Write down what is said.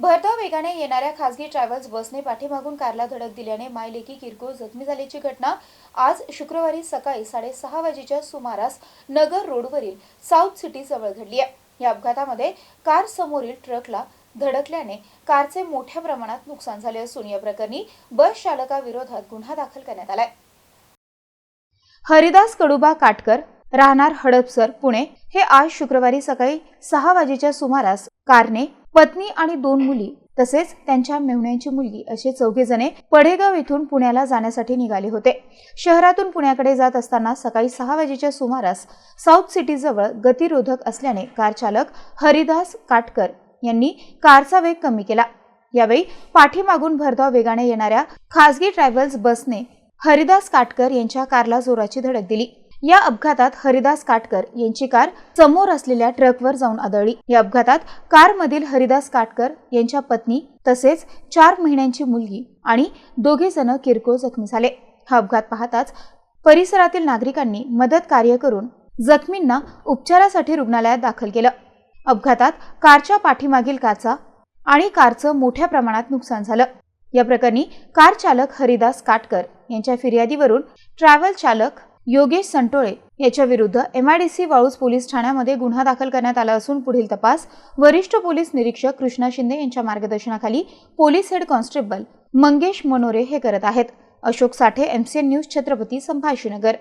भरधाव वेगाने येणाऱ्या खासगी ट्रॅव्हल्स बसने पाठीमागून कारला धडक दिल्याने मायलेकी किरकोळ जखमी झाल्याची घटना आज शुक्रवारी सकाळी साडेसहा वाजेच्या सुमारास नगर रोडवरील साऊथ सिटी जवळ घडली आहे. या अपघातामध्ये कार समोरील ट्रकला धडकल्याने कारचे मोठ्या प्रमाणात नुकसान झाले असून या प्रकरणी बस चालकाविरोधात गुन्हा दाखल करण्यात आलाय. हरिदास कडुबा काटकर राहणार हडपसर पुणे. हे आज शुक्रवारी सकाळी सहा वाजेच्या सुमारास कारने पत्नी आणि दोन मुली तसेच त्यांच्या मेहुण्यांची मुलगी असे चौघे जणे पडेगाव येथून पुण्याला जाण्यासाठी निघाले होते. शहरातून पुण्याकडे जात असताना सकाळी सहा वाजेच्या सुमारास साऊथ सिटीजवळ गतिरोधक असल्याने कार चालक हरिदास काटकर यांनी कारचा वेग कमी केला. यावेळी पाठीमागून भरधाव वेगाने येणाऱ्या खासगी ट्रॅव्हल्स बसने हरिदास काटकर यांच्या कारला जोराची धडक दिली. या अपघातात हरिदास काटकर यांची कार समोर असलेल्या ट्रकवर जाऊन आदळली. या अपघातात कारमधील हरिदास काटकर यांच्या पत्नी तसेच चार महिन्यांची मुलगी आणि दोघे जण किरकोळ जखमी झाले. हा अपघात पाहताच परिसरातील नागरिकांनी मदत कार्य करून जखमींना उपचारासाठी रुग्णालयात दाखल केलं. अपघातात कारच्या पाठीमागील काचा आणि कारचं मोठ्या प्रमाणात नुकसान झालं. या प्रकरणी कार चालक हरिदास काटकर यांच्या फिर्यादीवरून ट्रॅव्हल चालक योगेश संटोळे याच्या विरुद्ध एमआयडीसी वाळूज पोलीस ठाण्यामध्ये गुन्हा दाखल करण्यात आला असून पुढील तपास वरिष्ठ पोलीस निरीक्षक कृष्णा शिंदे यांच्या मार्गदर्शनाखाली police head constable Mangesh Manore हे करत आहेत. Ashok Sathe MCN news Chhatrapati Sambhajinagar.